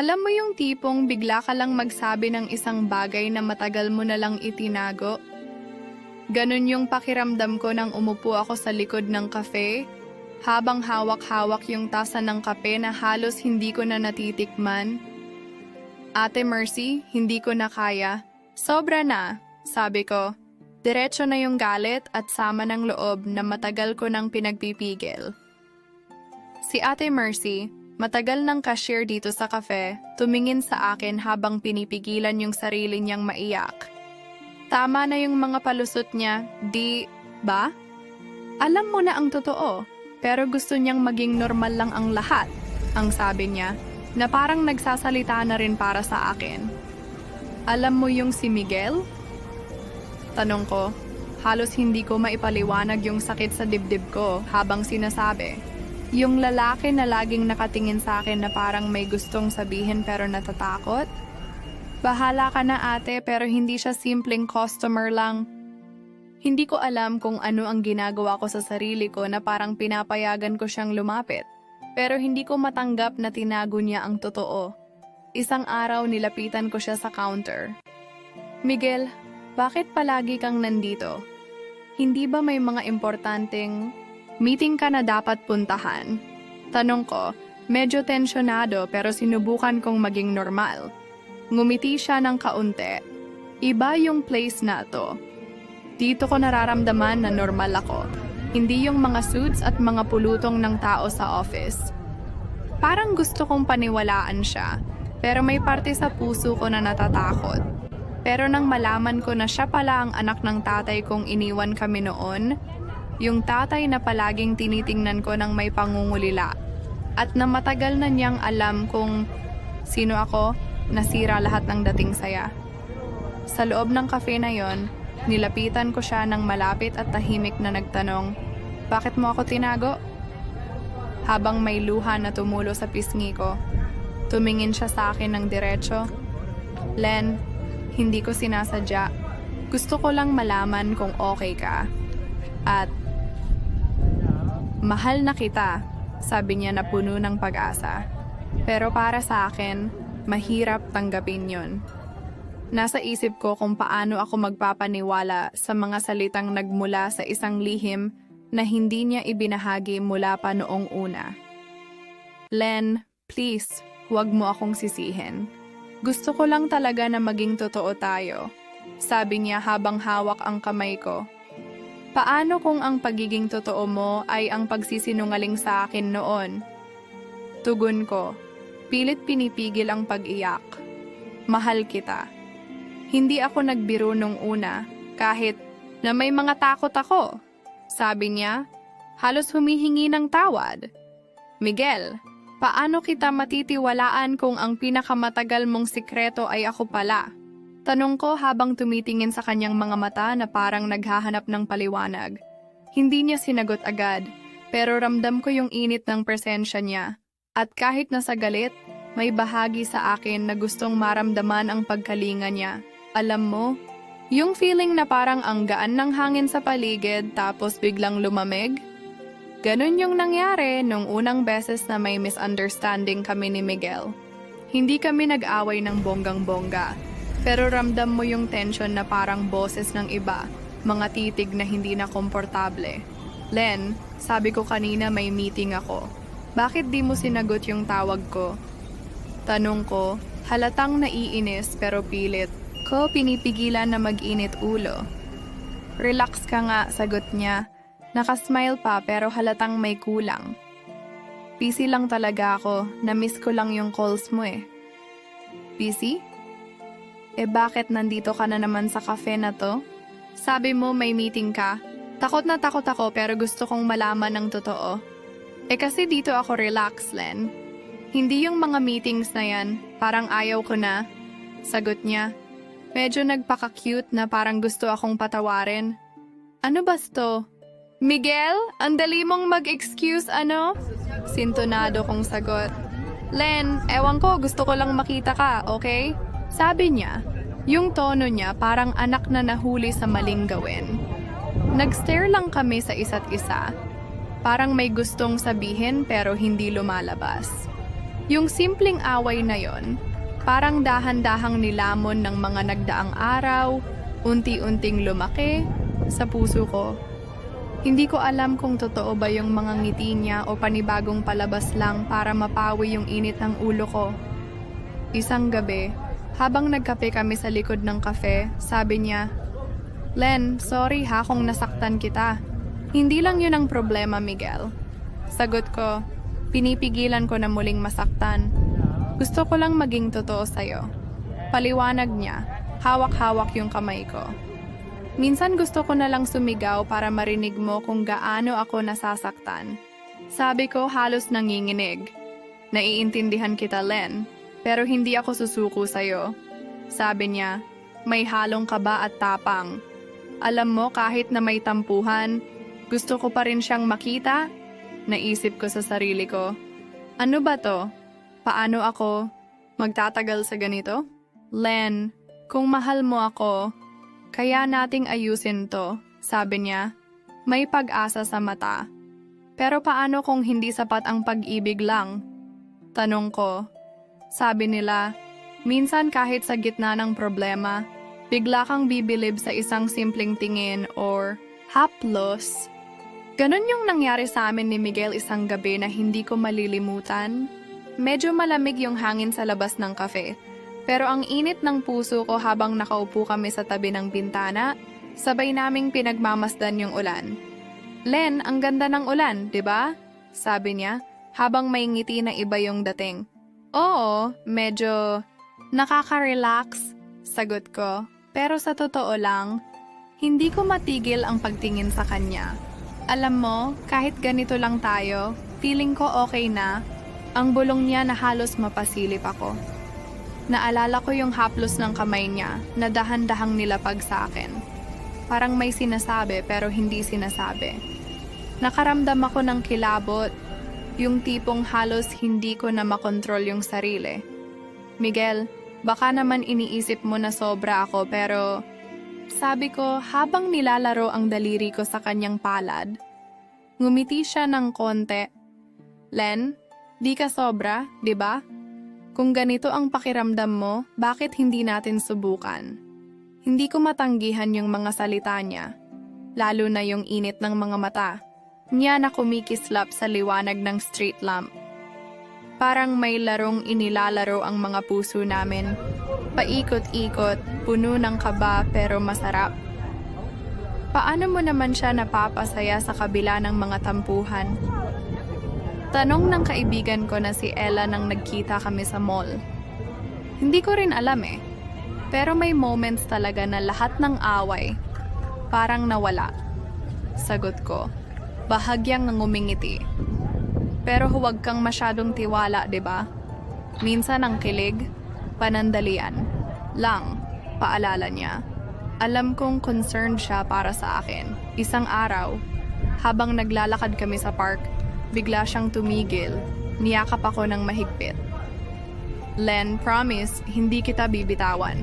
Alam mo yung tipong bigla ka lang magsabi ng isang bagay na matagal mo na lang itinago? Ganon yung pakiramdam ko nang umupo ako sa likod ng kafe, habang hawak-hawak yung tasa ng kape na halos hindi ko na natitikman. Ate Mercy, hindi ko na kaya. Sobra na, sabi ko. Diretso na yung galit at sama ng loob na matagal ko nang pinagpipigil. Si Ate Mercy, matagal ng cashier dito sa cafe, tumingin sa akin habang pinipigilan yung sarili niyang maiyak. Tama na yung mga palusot niya, di ba? Alam mo na ang totoo, pero gusto niyang maging normal lang ang lahat, ang sabi niya, na parang nagsasalita na rin para sa akin. Alam mo yung si Miguel? Tanong ko, halos hindi ko maipaliwanag yung sakit sa dibdib ko habang sinasabi. Yung lalaki na laging nakatingin sa akin na parang may gustong sabihin pero natatakot? Bahala ka na ate pero hindi siya simpleng customer lang. Hindi ko alam kung ano ang ginagawa ko sa sarili ko na parang pinapayagan ko siyang lumapit. Pero hindi ko matanggap na tinago niya ang totoo. Isang araw nilapitan ko siya sa counter. Miguel, bakit palagi kang nandito? Hindi ba may mga importanteng meeting ka na dapat puntahan? Tanong ko, medyo tensyonado pero sinubukan kong maging normal. Ngumiti siya ng kaunti. Iba yung place na to. Dito ko nararamdaman na normal ako. Hindi yung mga suits at mga pulutong ng tao sa office. Parang gusto kong paniwalaan siya, pero may parte sa puso ko na natatakot. Pero nang malaman ko na siya pala ang anak ng tatay kong iniwan kami noon, yung tatay na palaging tinitingnan ko ng may pangungulila, at na matagal na niyang alam kung sino ako, nasira lahat ng dating saya. Sa loob ng cafe na yon, nilapitan ko siya ng malapit at tahimik na nagtanong, Bakit mo ako tinago? Habang may luha na tumulo sa pisngi ko, tumingin siya sa akin ng diretso. Len, hindi ko sinasadya. Gusto ko lang malaman kung okay ka. At, mahal na kita, sabi niya na puno ng pag-asa. Pero para sa akin, mahirap tanggapin yon. Nasa isip ko kung paano ako magpapaniwala sa mga salitang nagmula sa isang lihim na hindi niya ibinahagi mula pa noong una. Len, please, huwag mo akong sisihin. Gusto ko lang talaga na maging totoo tayo, sabi niya habang hawak ang kamay ko. Paano kung ang pagiging totoo mo ay ang pagsisinungaling sa akin noon? Tugon ko, pilit pinipigil ang pag-iyak. Mahal kita. Hindi ako nagbiro nung una, kahit na may mga takot ako. Sabi niya, halos humihingi ng tawad. Miguel, paano kita matitiwalaan kung ang pinakamatagal mong sikreto ay ako pala? Tanong ko habang tumitingin sa kanyang mga mata na parang naghahanap ng paliwanag. Hindi niya sinagot agad, pero ramdam ko yung init ng presensya niya. At kahit nasa galit, may bahagi sa akin na gustong maramdaman ang pagkalinga niya. Alam mo, yung feeling na parang ang gaan ng hangin sa paligid tapos biglang lumamig? Ganon yung nangyari nung unang beses na may misunderstanding kami ni Miguel. Hindi kami nag-away ng bonggang-bongga, pero ramdam mo yung tension na parang boses ng iba, mga titig na hindi na komportable. Len, sabi ko kanina may meeting ako. Bakit di mo sinagot yung tawag ko? Tanong ko, halatang naiinis pero pilit ko pinipigilan na mag-init ulo. Relax ka nga, sagot niya. Nakasmile pa pero halatang may kulang. Busy lang talaga ako, na-miss ko lang yung calls mo eh. Busy? Eh bakit nandito ka na naman sa cafe na to? Sabi mo may meeting ka. Takot na takot ako pero gusto kong malaman ng totoo. Eh kasi dito ako relax, Len. Hindi yung mga meetings na yan, parang ayaw ko na. Sagot niya. Medyo nagpaka-cute na parang gusto akong patawarin. Ano ba to? Miguel, ang dali mong mag-excuse ano? Sintonado kong sagot. Len, ewan ko, gusto ko lang makita ka, okay? Sabi niya, yung tono niya parang anak na nahuli sa maling gawin. Nag-stare lang kami sa isa't isa. Parang may gustong sabihin pero hindi lumalabas. Yung simpleng away na yon, parang dahan-dahang nilamon ng mga nagdaang araw, unti-unting lumaki sa puso ko. Hindi ko alam kung totoo ba yung mga ngiti niya o panibagong palabas lang para mapawi yung init ng ulo ko. Isang gabi, habang nagkape kami sa likod ng kafe, sabi niya, Len, sorry ha kung nasaktan kita. Hindi lang yun ang problema, Miguel. Sagot ko, pinipigilan ko na muling masaktan. Gusto ko lang maging totoo sa'yo. Paliwanag niya, hawak-hawak yung kamay ko. Minsan gusto ko na lang sumigaw para marinig mo kung gaano ako nasasaktan. Sabi ko halos nanginginig. Naiintindihan kita, Len, pero hindi ako susuko sa'yo. Sabi niya, may halong kaba at tapang. Alam mo kahit na may tampuhan, gusto ko pa rin siyang makita. Naisip ko sa sarili ko, ano ba to? Paano ako magtatagal sa ganito? Len, kung mahal mo ako, kaya nating ayusin to, sabi niya. May pag-asa sa mata. Pero paano kung hindi sapat ang pag-ibig lang? Tanong ko. Sabi nila, minsan kahit sa gitna ng problema, bigla kang bibilib sa isang simpleng tingin or haplos. Ganon yung nangyari sa amin ni Miguel isang gabi na hindi ko malilimutan. Medyo malamig yung hangin sa labas ng kafe. Pero ang init ng puso ko habang nakaupo kami sa tabi ng bintana, sabay naming pinagmamasdan yung ulan. Len, ang ganda ng ulan, di ba? Sabi niya, habang may ngiti na iba yung dating. Oo, medyo nakaka-relax, sagot ko. Pero sa totoo lang, hindi ko matigil ang pagtingin sa kanya. Alam mo, kahit ganito lang tayo, feeling ko okay na. Ang bulong niya na halos mapasilip ako. Naalala ko yung haplos ng kamay niya na dahan-dahang nilapag sa akin. Parang may sinasabi pero hindi sinasabi. Nakaramdam ako ng kilabot, yung tipong halos hindi ko na makontrol yung sarili. Miguel, baka naman iniisip mo na sobra ako pero sabi ko habang nilalaro ang daliri ko sa kanyang palad. Ngumiti siya ng konti. Len, di ka sobra, di ba? Kung ganito ang pakiramdam mo, bakit hindi natin subukan? Hindi ko matanggihan yung mga salita niya, lalo na yung init ng mga mata. Niya na kumikislap sa liwanag ng street lamp. Parang may larong inilalaro ang mga puso namin. Paikot-ikot, puno ng kaba pero masarap. Paano mo naman siya napapasaya sa kabila ng mga tampuhan? Tanong ng kaibigan ko na si Ella nang nagkita kami sa mall. Hindi ko rin alam eh. Pero may moments talaga na lahat ng away parang nawala. Sagot ko, bahagyang ngumingiti. Pero huwag kang masyadong tiwala, 'di ba? Minsan ang kilig, panandalian. Lang, paalala niya. Alam kong concerned siya para sa akin. Isang araw, habang naglalakad kami sa park, Bigla siyang tumigil. Niyakap ako ng mahigpit. Len, promise, hindi kita bibitawan.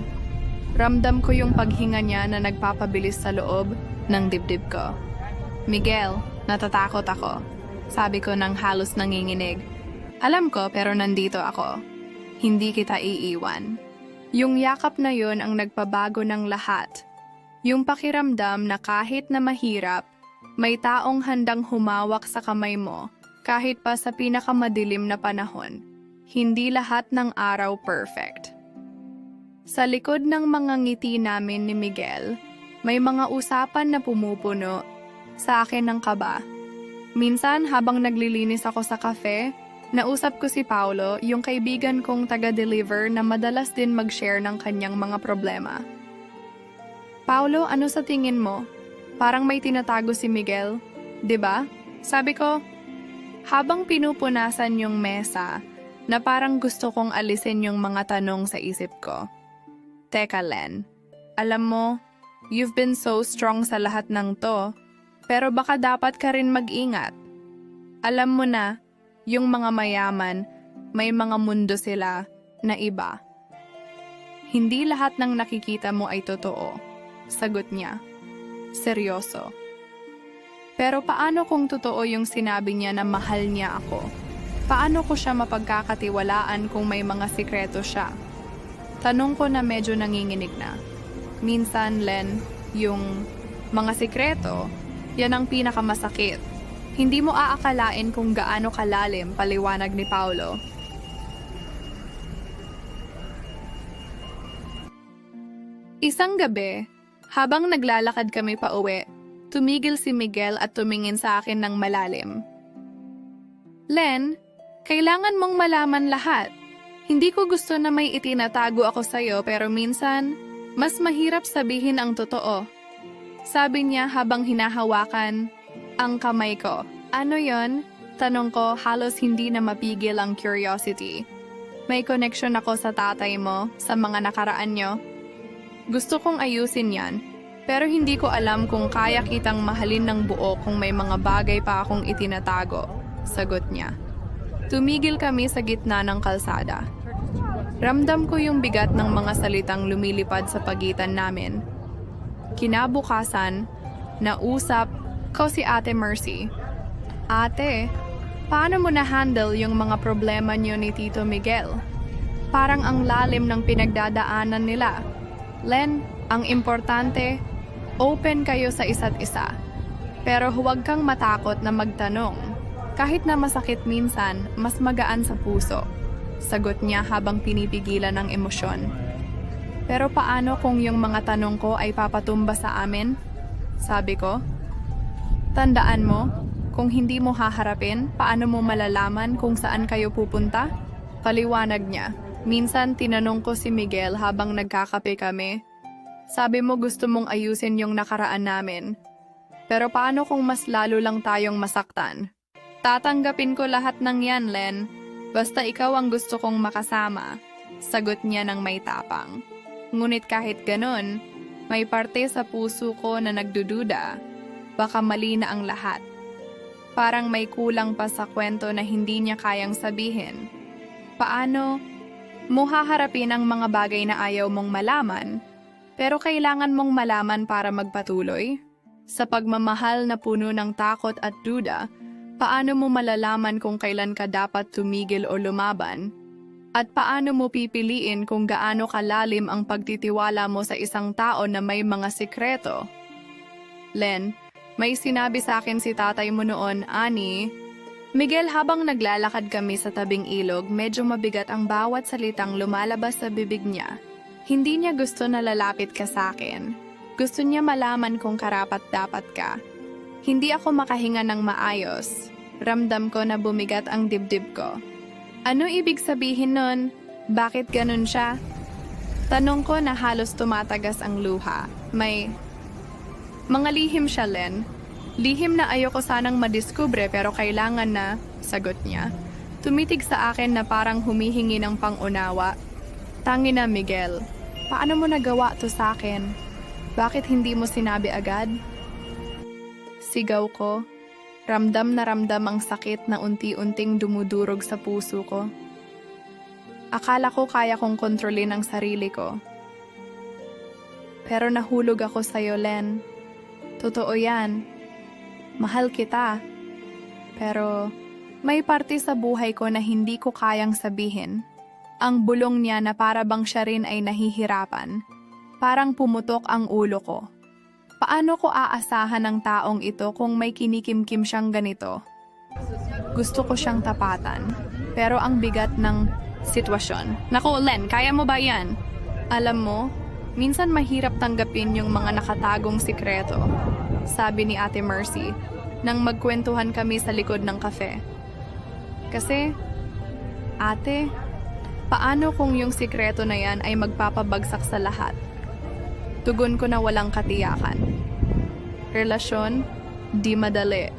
Ramdam ko yung paghinga niya na nagpapabilis sa loob ng dibdib ko. Miguel, natatakot ako. Sabi ko ng halos nanginginig. Alam ko pero nandito ako. Hindi kita iiwan. Yung yakap na yun ang nagpabago ng lahat. Yung pakiramdam na kahit na mahirap, may taong handang humawak sa kamay mo kahit pa sa pinakamadilim na panahon, hindi lahat ng araw perfect. Sa likod ng mga ngiti namin ni Miguel, may mga usapan na pumupuno sa akin ng kaba. Minsan habang naglilinis ako sa kafe, nausap ko si Paulo, yung kaibigan kong taga-deliver na madalas din mag-share ng kanyang mga problema. Paulo, ano sa tingin mo? Parang may tinatago si Miguel, 'di ba? Sabi ko, habang pinupunasan yung mesa, na parang gusto kong alisin yung mga tanong sa isip ko. Teka, Len. Alam mo, you've been so strong sa lahat ng to, pero baka dapat ka rin mag-ingat. Alam mo na, yung mga mayaman, may mga mundo sila na iba. Hindi lahat ng nakikita mo ay totoo, sagot niya. Seryoso. Pero paano kung totoo yung sinabi niya na mahal niya ako? Paano ko siya mapagkakatiwalaan kung may mga sikreto siya? Tanong ko na medyo nanginginig na. Minsan, Len, yung mga sikreto, yan ang pinakamasakit. Hindi mo aakalain kung gaano kalalim paliwanag ni Paulo. Isang gabi, habang naglalakad kami pa uwi, tumigil si Miguel at tumingin sa akin ng malalim. Len, kailangan mong malaman lahat. Hindi ko gusto na may itinatago ako sa'yo pero minsan, mas mahirap sabihin ang totoo. Sabi niya habang hinahawakan ang kamay ko. Ano yon? Tanong ko halos hindi na mapigil ang curiosity. May connection ako sa tatay mo, sa mga nakaraan nyo. Gusto kong ayusin yan, pero hindi ko alam kung kaya kitang mahalin ng buo kung may mga bagay pa akong itinatago. Sagot niya. Tumigil kami sa gitna ng kalsada. Ramdam ko yung bigat ng mga salitang lumilipad sa pagitan namin. Kinabukasan, nausap ko si Ate Mercy. Ate, paano mo na-handle yung mga problema niyo ni Tito Miguel? Parang ang lalim ng pinagdadaanan nila. Len, ang importante, open kayo sa isa't isa. Pero huwag kang matakot na magtanong. Kahit na masakit minsan, mas magaan sa puso. Sagot niya habang pinipigilan ng emosyon. Pero paano kung yung mga tanong ko ay papatumba sa amin? Sabi ko. Tandaan mo, kung hindi mo haharapin, paano mo malalaman kung saan kayo pupunta? Paliwanag niya. Minsan tinanong ko si Miguel habang nagkakape kami. Sabi mo gusto mong ayusin yung nakaraan namin. Pero paano kung mas lalo lang tayong masaktan? Tatanggapin ko lahat ng yan, Len. Basta ikaw ang gusto kong makasama. Sagot niya ng may tapang. Ngunit kahit ganun, may parte sa puso ko na nagdududa. Baka mali na ang lahat. Parang may kulang pa sa kwento na hindi niya kayang sabihin. Paano mo haharapin ang mga bagay na ayaw mong malaman, pero kailangan mong malaman para magpatuloy? Sa pagmamahal na puno ng takot at duda, paano mo malalaman kung kailan ka dapat tumigil o lumaban? At paano mo pipiliin kung gaano kalalim ang pagtitiwala mo sa isang tao na may mga sikreto? Len, may sinabi sa akin si tatay mo noon, Ani. Miguel, habang naglalakad kami sa tabing ilog, medyo mabigat ang bawat salitang lumalabas sa bibig niya. Hindi niya gusto na lalapit ka sa akin. Gusto niya malaman kung karapat dapat ka. Hindi ako makahinga ng maayos. Ramdam ko na bumigat ang dibdib ko. Ano ibig sabihin nun? Bakit ganun siya? Tanong ko na halos tumatagas ang luha. May mga lihim siya, Len. Lihim na ayoko sanang madiskubre pero kailangan na, sagot niya. Tumitig sa akin na parang humihingi ng pangunawa. Tangi na, Miguel. Paano mo nagawa to sa akin? Bakit hindi mo sinabi agad? Sigaw ko. Ramdam na ramdam ang sakit na unti-unting dumudurog sa puso ko. Akala ko kaya kong kontrolin ang sarili ko. Pero nahulog ako sa'yo, Len. Totoo yan. Mahal kita. Pero may parte sa buhay ko na hindi ko kayang sabihin. Ang bulong niya na para bang siya rin ay nahihirapan. Parang pumutok ang ulo ko. Paano ko aasahan ng taong ito kung may kinikimkim siyang ganito? Gusto ko siyang tapatan. Pero ang bigat ng sitwasyon. Naku, Len, kaya mo ba yan? Alam mo, minsan mahirap tanggapin yung mga nakatagong sikreto. Sabi ni Ate Mercy, nang magkwentuhan kami sa likod ng kafe. Kasi, ate, paano kung yung sikreto na yan ay magpapabagsak sa lahat? Tugon ko na walang katiyakan. Relasyon, di madali.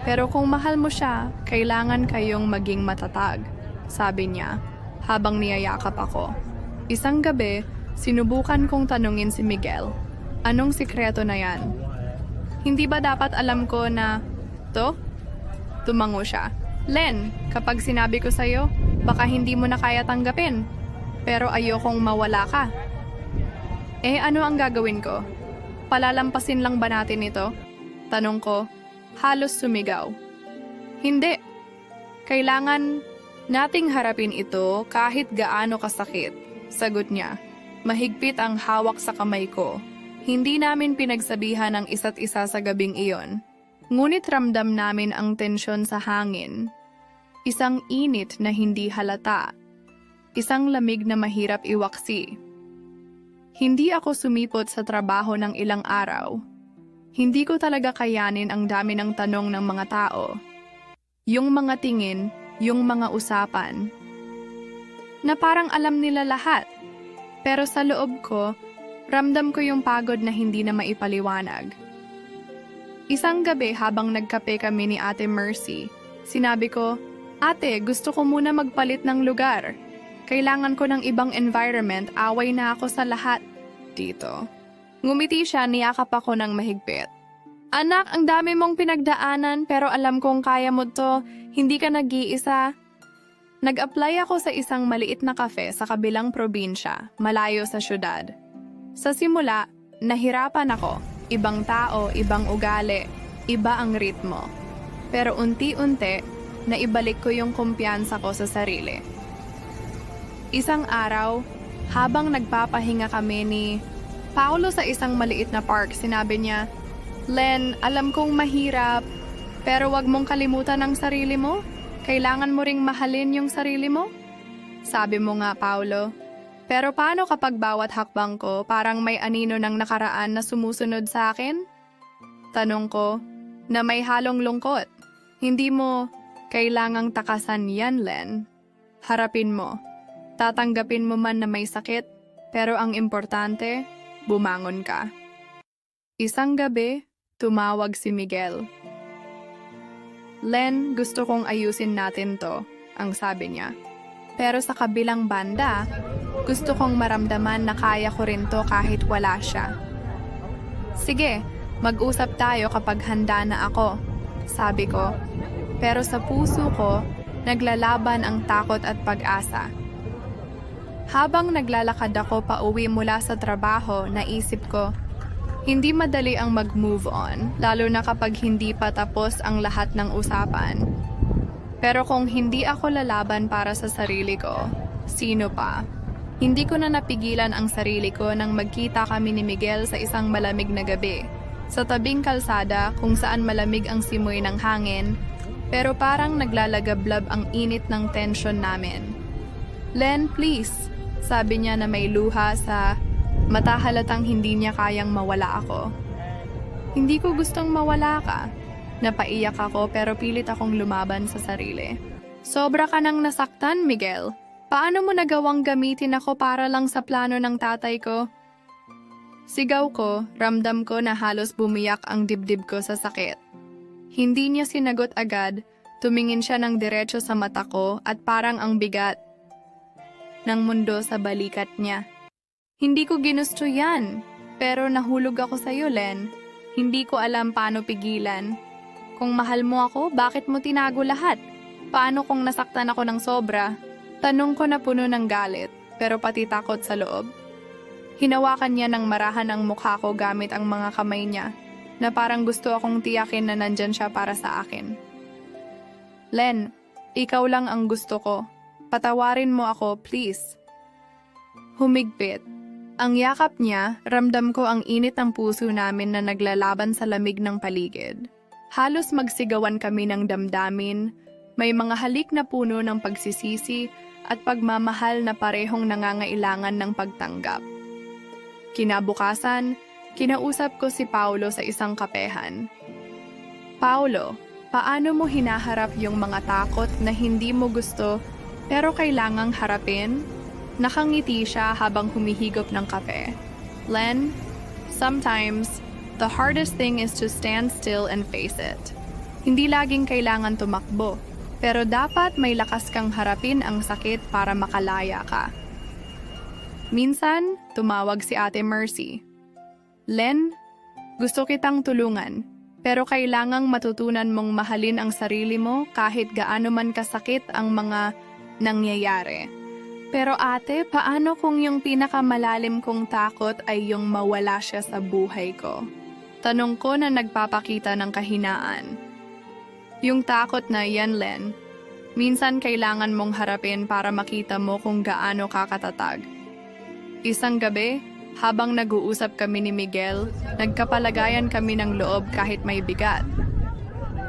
Pero kung mahal mo siya, kailangan kayong maging matatag, sabi niya, habang niyayakap ako. Isang gabi, sinubukan kong tanungin si Miguel, anong sikreto na yan? Hindi ba dapat alam ko na, to? Tumango siya. Len, kapag sinabi ko sa'yo, baka hindi mo na kaya tanggapin. Pero ayokong mawala ka. Eh ano ang gagawin ko? Palalampasin lang ba natin ito? Tanong ko, halos sumigaw. Hindi. Kailangan nating harapin ito kahit gaano kasakit. Sagot niya. Mahigpit ang hawak sa kamay ko. Hindi namin pinagsabihan ang isa't isa sa gabing iyon. Ngunit ramdam namin ang tensyon sa hangin. Isang init na hindi halata. Isang lamig na mahirap iwaksi. Hindi ako sumipot sa trabaho ng ilang araw. Hindi ko talaga kayanin ang dami ng tanong ng mga tao. Yung mga tingin, yung mga usapan. Na parang alam nila lahat. Pero sa loob ko, ramdam ko yung pagod na hindi na maipaliwanag. Isang gabi habang nagkape kami ni Ate Mercy, sinabi ko, Ate, gusto ko muna magpalit ng lugar. Kailangan ko ng ibang environment, away na ako sa lahat dito. Ngumiti siya, niyakap ako ng mahigpit. Anak, ang dami mong pinagdaanan pero alam kong kaya mo to, hindi ka nag-iisa. Nag-apply ako sa isang maliit na kafe sa kabilang probinsya, malayo sa syudad. Sa simula, nahirapan ako. Ibang tao, ibang ugali, iba ang ritmo. Pero unti-unti, naibalik ko yung kumpiyansa ko sa sarili. Isang araw, habang nagpapahinga kami ni Paolo sa isang maliit na park, sinabi niya, Len, alam kong mahirap, pero wag mong kalimutan ang sarili mo. Kailangan mo ring mahalin yung sarili mo. Sabi mo nga, Paolo. Pero paano kapag bawat hakbang ko parang may anino ng nakaraan na sumusunod sa akin? Tanong ko, na may halong lungkot. Hindi mo kailangang takasan yan, Len. Harapin mo. Tatanggapin mo man na may sakit, pero ang importante, bumangon ka. Isang gabi, tumawag si Miguel. Len, gusto kong ayusin natin to, ang sabi niya. Pero sa kabilang banda, gusto kong maramdaman na kaya ko rin to kahit wala siya. Sige, mag-usap tayo kapag handa na ako, sabi ko. Pero sa puso ko, naglalaban ang takot at pag-asa. Habang naglalakad ako pa uwi mula sa trabaho, naisip ko, hindi madali ang mag-move on, lalo na kapag hindi pa tapos ang lahat ng usapan. Pero kung hindi ako lalaban para sa sarili ko, sino pa? Hindi ko na napigilan ang sarili ko nang magkita kami ni Miguel sa isang malamig na gabi. Sa tabing kalsada kung saan malamig ang simoy ng hangin, pero parang naglalagablab ang init ng tension namin. Len, please, sabi niya na may luha sa mata halatang hindi niya kayang mawala ako. Hindi ko gustong mawala ka. Napaiyak ako pero pilit akong lumaban sa sarili. Sobra ka nang nasaktan, Miguel. Paano mo nagawang gamitin ako para lang sa plano ng tatay ko? Sigaw ko, ramdam ko na halos bumiyak ang dibdib ko sa sakit. Hindi niya sinagot agad, tumingin siya ng diretso sa mata ko at parang ang bigat ng mundo sa balikat niya. Hindi ko ginusto yan, pero nahulog ako sa iyo, Len. Hindi ko alam paano pigilan. Kung mahal mo ako, bakit mo tinago lahat? Paano kung nasaktan ako ng sobra? Tanong ko na puno ng galit, pero pati takot sa loob. Hinawakan niya ng marahan ang mukha ko gamit ang mga kamay niya, na parang gusto akong tiyakin na nandyan siya para sa akin. Len, ikaw lang ang gusto ko. Patawarin mo ako, please. Humigpit. Ang yakap niya, ramdam ko ang init ng puso namin na naglalaban sa lamig ng paligid. Halos magsigawan kami ng damdamin, may mga halik na puno ng pagsisisi at pagmamahal na parehong nangangailangan ng pagtanggap. Kinabukasan, kinausap ko si Paulo sa isang kapehan. Paulo, paano mo hinaharap yung mga takot na hindi mo gusto pero kailangang harapin? Nakangiti siya habang humihigop ng kape. Len, sometimes, the hardest thing is to stand still and face it. Hindi laging kailangan tumakbo, pero dapat may lakas kang harapin ang sakit para makalaya ka. Minsan, tumawag si Ate Mercy. Len, gusto kitang tulungan, pero kailangang matutunan mong mahalin ang sarili mo kahit gaano man kasakit ang mga nangyayari. Pero ate, paano kung yung pinakamalalim kong takot ay yung mawala siya sa buhay ko? Tanong ko na nagpapakita ng kahinaan. Yung takot na yan, Len, Minsan kailangan mong harapin para makita mo kung gaano kakatatag. Isang gabi, habang nag-uusap kami ni Miguel, nagkapalagayan kami ng loob kahit may bigat.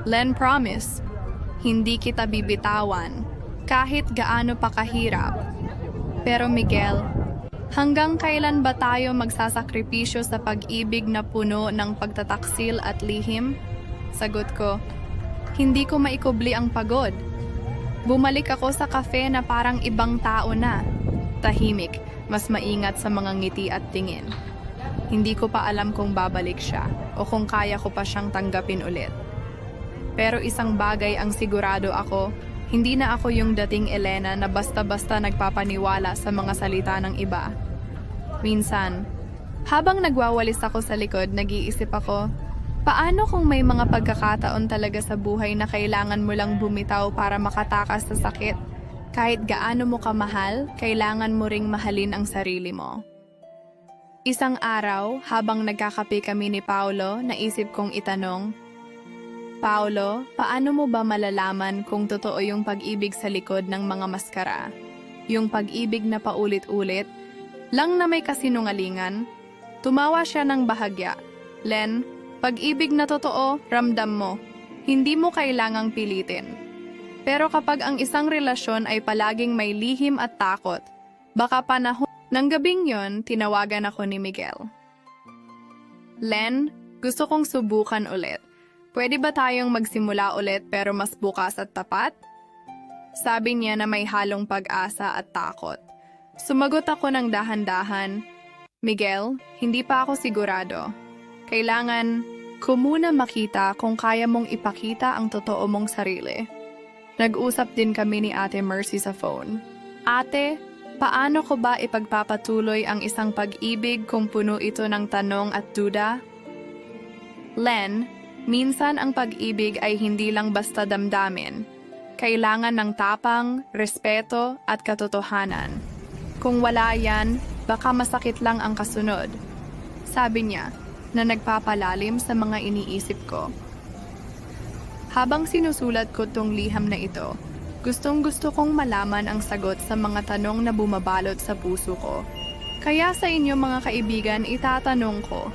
Len promise, hindi kita bibitawan kahit gaano pa kahirap. Pero Miguel, hanggang kailan ba tayo magsasakripisyo sa pag-ibig na puno ng pagtataksil at lihim? Sagot ko, hindi ko maikubli ang pagod. Bumalik ako sa kafe na parang ibang tao na. Tahimik, mas maingat sa mga ngiti at tingin. Hindi ko pa alam kung babalik siya o kung kaya ko pa siyang tanggapin ulit. Pero isang bagay ang sigurado ako, hindi na ako yung dating Elena na basta-basta nagpapaniwala sa mga salita ng iba. Minsan, habang nagwawalis ako sa likod, nag-iisip ako, paano kung may mga pagkakataon talaga sa buhay na kailangan mo lang bumitaw para makatakas sa sakit? Kahit gaano mo kamahal, kailangan mo ring mahalin ang sarili mo. Isang araw, habang nagkakape kami ni Paolo, naisip kong itanong, Paolo, paano mo ba malalaman kung totoo yung pag-ibig sa likod ng mga maskara? Yung pag-ibig na paulit-ulit, lang na may kasinungalingan? Tumawa siya ng bahagya. Len, pag-ibig na totoo, ramdam mo. Hindi mo kailangang pilitin. Pero kapag ang isang relasyon ay palaging may lihim at takot, baka panahon ng gabing yon, tinawagan ako ni Miguel. Len, gusto kong subukan ulit. Pwede ba tayong magsimula ulit pero mas bukas at tapat? Sabi niya na may halong pag-asa at takot. Sumagot ako ng dahan-dahan, Miguel, hindi pa ako sigurado. Kailangan ko muna makita kung kaya mong ipakita ang totoo mong sarili. Nag-usap din kami ni Ate Mercy sa phone. Ate, paano ko ba ipagpapatuloy ang isang pag-ibig kung puno ito ng tanong at duda? Len, minsan ang pag-ibig ay hindi lang basta damdamin. Kailangan ng tapang, respeto at katotohanan. Kung wala yan, baka masakit lang ang kasunod. Sabi niya, na nagpapalalim sa mga iniisip ko. Habang sinusulat ko tong liham na ito, gustong gusto kong malaman ang sagot sa mga tanong na bumabalot sa puso ko. Kaya sa inyo mga kaibigan, itatanong ko,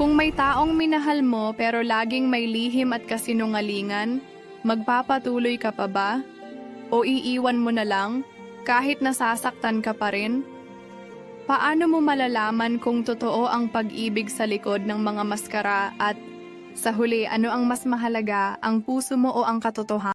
kung may taong minahal mo pero laging may lihim at kasinungalingan, magpapatuloy ka pa ba? O iiwan mo na lang kahit nasasaktan ka pa rin? Paano mo malalaman kung totoo ang pag-ibig sa likod ng mga maskara at sa huli ano ang mas mahalaga, ang puso mo o ang katotohanan?